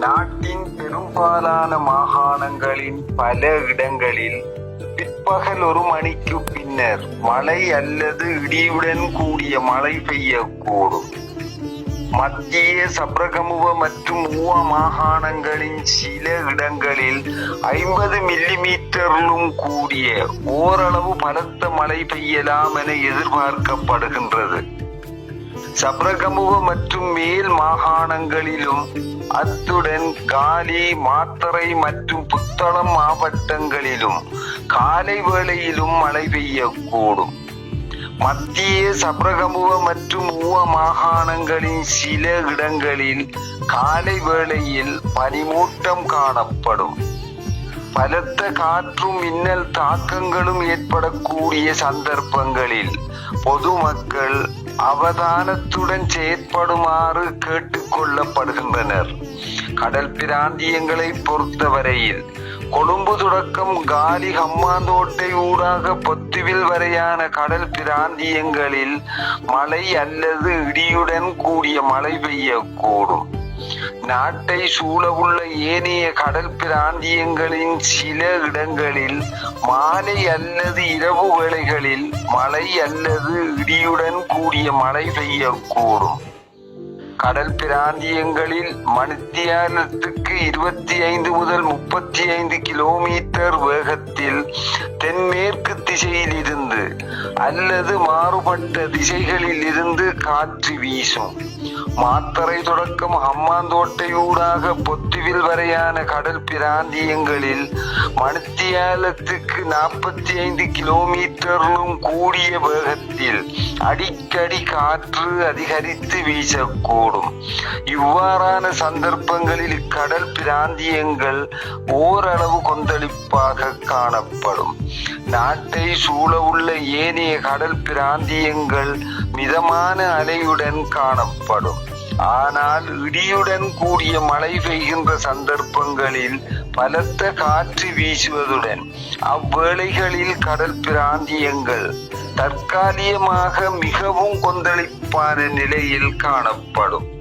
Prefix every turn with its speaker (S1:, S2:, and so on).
S1: நாட்டின் பெரும்பாலான மாகாணங்களின் பல இடங்களில் பிற்பகல் ஒரு மணிக்கு பின்னர் மழை அல்லது இடியுடன் கூடிய மழை பெய்யக்கூடும். மத்திய சப்ரகமுவ மற்றும் ஊவ மாகாணங்களின் சில இடங்களில் ஐம்பது மில்லிமீட்டரிலும் கூடிய ஓரளவு பலத்த மழை பெய்யலாம் என எதிர்பார்க்கப்படுகின்றது. சப்ரகமுவ மற்றும் மேல் மாகாணங்களிலும் அத்துடன் காலி மாத்தறை மற்றும் புத்தளம் மாவட்டங்களிலும் காலை வேளையிலும் மழை பெய்யக்கூடும். மத்திய சப்ரகமுவ மற்றும் ஊவ மாகாணங்களின் சில இடங்களில் காலை வேளையில் பனிமூட்டம் காணப்படும். பலத்த காற்றும் மின்னல் தாக்கங்களும் ஏற்படக்கூடிய சந்தர்ப்பங்களில் பொதுமக்கள் அவதானத்துடன் செயற்படுமாறு கேட்டுக்கொள்ளப்படுகின்றனர். கடல் பிராந்தியங்களை பொறுத்தவரையில் கொழும்பு தொடக்கம் காலி ஹம்மாந்தோட்டை ஊடாக பொத்துவில் வரையான கடல் பிராந்தியங்களில் மழை அல்லது இடியுடன் கூடிய மழை பெய்யக்கூடும். நாட்டை சூழவுள்ள ஏனைய கடல் பிராந்தியங்களின் சில இடங்களில் மாலை அல்லது இரவு வேளைகளில் மழை அல்லது இடியுடன் கூடிய மழை பெய்யக்கூடும். கடல் பிராந்தியங்களில் மணித்தியாலத்துக்கு இருபத்தி ஐந்து முதல் முப்பத்தி ஐந்து கிலோமீட்டர் வேகத்தில் தென்மேற்கு திசையில் இருந்து அல்லது மாறுபட்ட திசைகளில் இருந்து காற்று வீசும். மாத்தறை தொடக்கம் ஹம்மாந்தோட்டையூடாக பொத்துவில் வரையான கடல் பிராந்தியங்களில் மணித்தியாலத்துக்கு நாற்பத்தி ஐந்து கிலோமீட்டரிலும் கூடிய வேகத்தில் அடிக்கடி காற்று அதிகரித்து வீசக்கூடும். கூடும் இவ்வாறான சந்தர்ப்பங்களில் இக்கடல் பிராந்தியங்கள் ஓரளவு கொந்தளிப்பாக காணப்படும். நாட்டை சூழவுள்ள ஏனைய கடல் பிராந்தியங்கள் மிதமான அலையுடன் காணப்படும். ஆனால் இடியுடன் கூடிய மழை பெய்கின்ற சந்தர்ப்பங்களில் பலத்த காற்று வீசுவதுடன் அவ்வேளைகளில் கடல் பிராந்தியங்கள் தற்காலிகமாக மிகவும் கொந்தளிப்பான நிலையில் காணப்படும்.